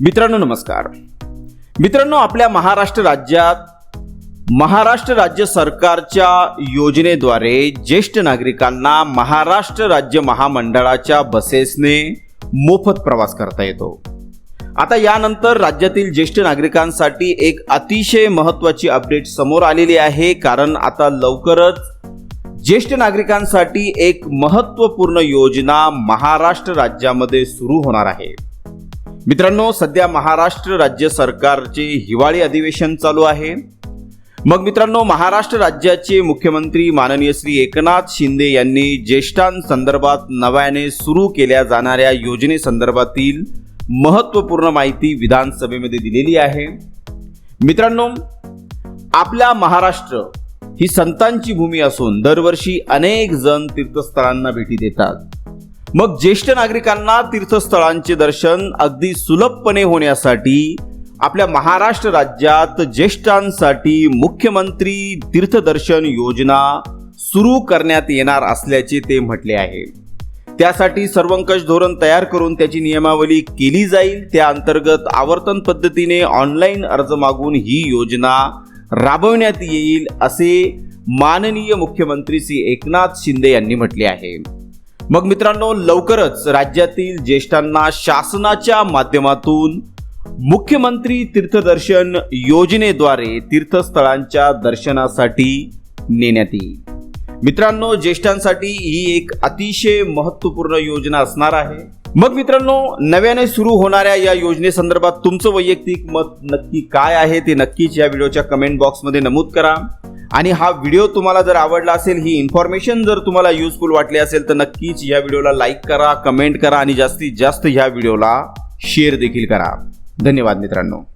मित्रांनो नमस्कार. मित्रांनो आपल्या महाराष्ट्र राज्यात महाराष्ट्र राज्य सरकारच्या योजनेद्वारे ज्येष्ठ नागरिकांना महाराष्ट्र राज्य महामंडळाच्या बसेसने मोफत प्रवास करता येतो. आता यानंतर राज्यातील ज्येष्ठ नागरिकांसाठी एक अतिशय महत्त्वाची अपडेट समोर आलेली आहे कारण आता लवकरच ज्येष्ठ नागरिकांसाठी एक महत्त्वपूर्ण योजना महाराष्ट्र राज्यामध्ये सुरू होणार आहे. मित्रांनो सध्या महाराष्ट्र राज्य सरकारचे हिवाळी अधिवेशन चालू आहे. मग मित्रांनो महाराष्ट्र राज्याचे मुख्यमंत्री माननीय श्री एकनाथ शिंदे यांनी ज्येष्ठांसंदर्भात नव्याने सुरू केल्या जाणाऱ्या योजनेसंदर्भातील महत्त्वपूर्ण माहिती विधानसभेमध्ये दिलेली आहे. मित्रांनो आपला महाराष्ट्र ही संतांची भूमी असून दरवर्षी अनेक जण तीर्थस्थळांना भेटी देतात. मग ज्येष्ठ नागरिकांना तीर्थस्थळांचे दर्शन अगदी सुलभपणे होण्यासाठी आपल्या महाराष्ट्र राज्यात ज्येष्ठांसाठी मुख्यमंत्री तीर्थदर्शन योजना सुरू करण्यात येणार असल्याचे ते म्हटले आहे. त्यासाठी सर्वंकष धोरण तयार करून त्याची नियमावली केली जाईल. त्या अंतर्गत आवर्तन पद्धतीने ऑनलाईन अर्ज मागून ही योजना राबवण्यात येईल असे माननीय मुख्यमंत्री श्री एकनाथ शिंदे यांनी म्हटले आहे. मग मित्रांनो लवकरच राज्यातील ज्येष्ठांना शासनाच्या माध्यमातून मुख्यमंत्री तीर्थदर्शन योजनेद्वारे तीर्थस्थळांच्या दर्शनासाठी नेण्यात येईल. मित्रांनो ज्येष्ठांसाठी ही एक अतिशय महत्त्वपूर्ण योजना असणार आहे. मग मित्रांनो नव्याने सुरू होणाऱ्या या योजनेसंदर्भात तुमचं वैयक्तिक मत नक्की काय आहे ते नक्कीच या व्हिडिओच्या कमेंट बॉक्समध्ये नमूद करा. आणि हा व्हिडिओ तुम्हाला जर आवडला असेल ही इन्फॉर्मेशन जर तुम्हाला युजफुल वाटली असेल तर नक्कीच या व्हिडिओला लाईक करा कमेंट करा आणि जास्तीत जास्त ह्या व्हिडिओला शेअर देखील करा. धन्यवाद मित्रांनो.